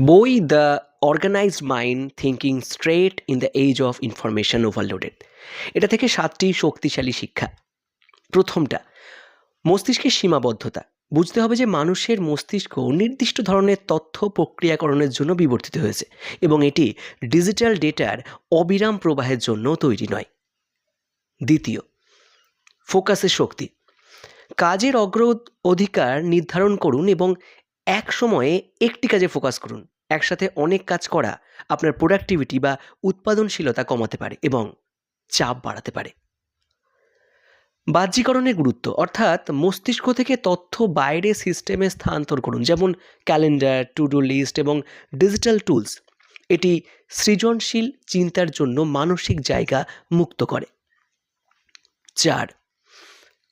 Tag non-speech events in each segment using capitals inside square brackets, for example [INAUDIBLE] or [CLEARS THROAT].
বই the organized mind thinking straight in the age of information overloaded এটা থেকে সাতটি শক্তিশালী শিক্ষা। প্রথমটা, মস্তিষ্কের সীমাবদ্ধতা। বুঝতে হবে যে মানুষের মস্তিষ্ক নির্দিষ্ট ধরনের তথ্য প্রক্রিয়াকরণের জন্য বিবর্তিত হয়েছে এবং এটি ডিজিটাল ডেটার অবিরাম প্রবাহের জন্য তৈরি নয়। দ্বিতীয়, ফোকাসের শক্তি। কাজের অগ্র অধিকার নির্ধারণ করুন এবং এক সময়ে একটি কাজে ফোকাস করুন। একসাথে অনেক কাজ করা আপনার প্রোডাক্টিভিটি বা উৎপাদনশীলতা কমাতে পারে এবং চাপ বাড়াতে পারে। বাহ্যিকরণের গুরুত্ব, অর্থাৎ মস্তিষ্ক থেকে তথ্য বাইরে সিস্টেমে স্থানান্তর করুন, যেমন ক্যালেন্ডার টু ডু লিস্ট এবং ডিজিটাল টুলস এটি সৃজনশীল চিন্তার জন্য মানসিক জায়গা মুক্ত করে। চার,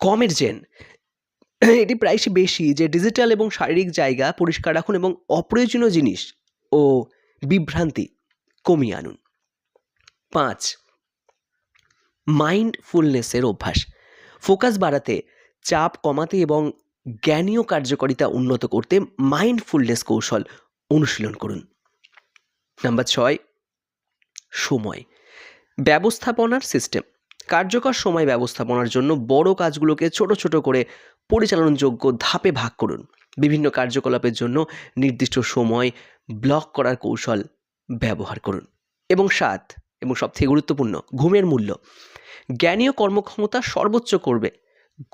কমের জেন [CLEARS THROAT] এটি প্রায়শই বেশি, যে ডিজিটাল এবং শারীরিক জায়গা পরিষ্কার রাখুন এবং অপ্রয়োজনীয় জিনিস ও বিভ্রান্তি কমিয়ে আনুন। পাঁচ মাইন্ডফুলনেসের অভ্যাস। ফোকাস বাড়াতে, চাপ কমাতে এবং জ্ঞানীয় কার্যকারিতা উন্নত করতে মাইন্ডফুলনেস কৌশল অনুশীলন করুন। নাম্বার ছয়, সময়। ব্যবস্থাপনার সিস্টেম কার্যকর সময় ব্যবস্থাপনার জন্য বড় কাজগুলোকে ছোট ছোট করে পরিচালনযোগ্য ধাপে ভাগ করুন। বিভিন্ন কার্যকলাপের জন্য নির্দিষ্ট সময় ব্লক করার কৌশল ব্যবহার করুন। এবং সাত, এবং সবথেকে গুরুত্বপূর্ণ, ঘুমের মূল্য। জ্ঞানীয় কর্মক্ষমতা সর্বোচ্চ করবে।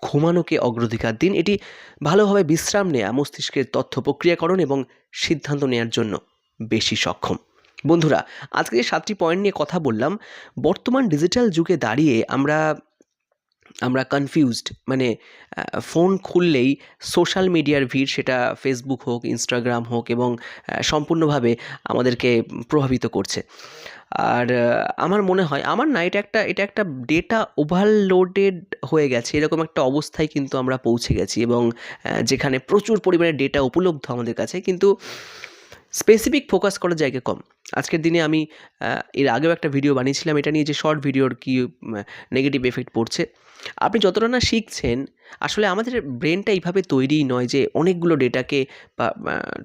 ঘুমানোকে অগ্রাধিকার দিন, এটি ভালোভাবে বিশ্রাম নেয়া, মস্তিষ্কের তথ্য প্রক্রিয়াকরণ এবং সিদ্ধান্ত নেওয়ার জন্য বেশি সক্ষম। বন্ধুরা, আজকে যে সাতটি পয়েন্ট নিয়ে কথা বললাম, বর্তমান ডিজিটাল যুগে দাঁড়িয়ে আমরা আমরা কনফিউজড মানে ফোন খুললেই সোশ্যাল মিডিয়ার ভিড় সেটা ফেসবুক হোক ইনস্টাগ্রাম হোক এবং সম্পূর্ণভাবে আমাদেরকে প্রভাবিত করছে। আর আমার মনে হয়, আমার না এটা একটা এটা একটা ডেটা ওভারলোডেড হয়ে গেছে, এরকম একটা অবস্থায় কিন্তু আমরা পৌঁছে গেছি এবং যেখানে প্রচুর পরিমাণে ডেটা উপলব্ধ আমাদের কাছে, কিন্তু স্পেসিফিক ফোকাস করার জায়গা কম। আজকের দিনে আমি এর আগেও একটা ভিডিও বানিয়েছিলাম, এটা নিয়ে যে শর্ট ভিডিওর কি নেগেটিভ এফেক্ট পড়ছে। আপনি যতটা না শিখছেন, আসলে আমাদের ব্রেনটা এইভাবে তৈরিই নয় যে অনেকগুলো ডেটাকে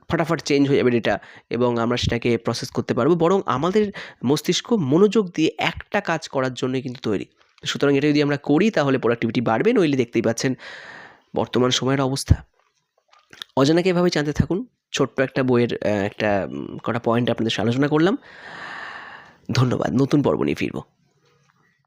ফাটাফাট চেঞ্জ হয়ে যাবে ডেটা এবং আমরা সেটাকে প্রসেস করতে পারব। বরং আমাদের মস্তিষ্ক মনোযোগ দিয়ে একটা কাজ করার জন্যই কিন্তু তৈরি। সুতরাং এটা যদি আমরা করি, তাহলে প্রোডাক্টিভিটি বাড়বে। নইলে দেখতেই পাচ্ছেন, বর্তমান সময়ের অবস্থা। অজানাকে এভাবে জানতে থাকুন। ছোট্ট একটা বইয়ের একটা কটা পয়েন্ট আপনাদের আলোচনা করলাম। ধন্যবাদ নতুন পর্ব নিয়ে ফিরবো।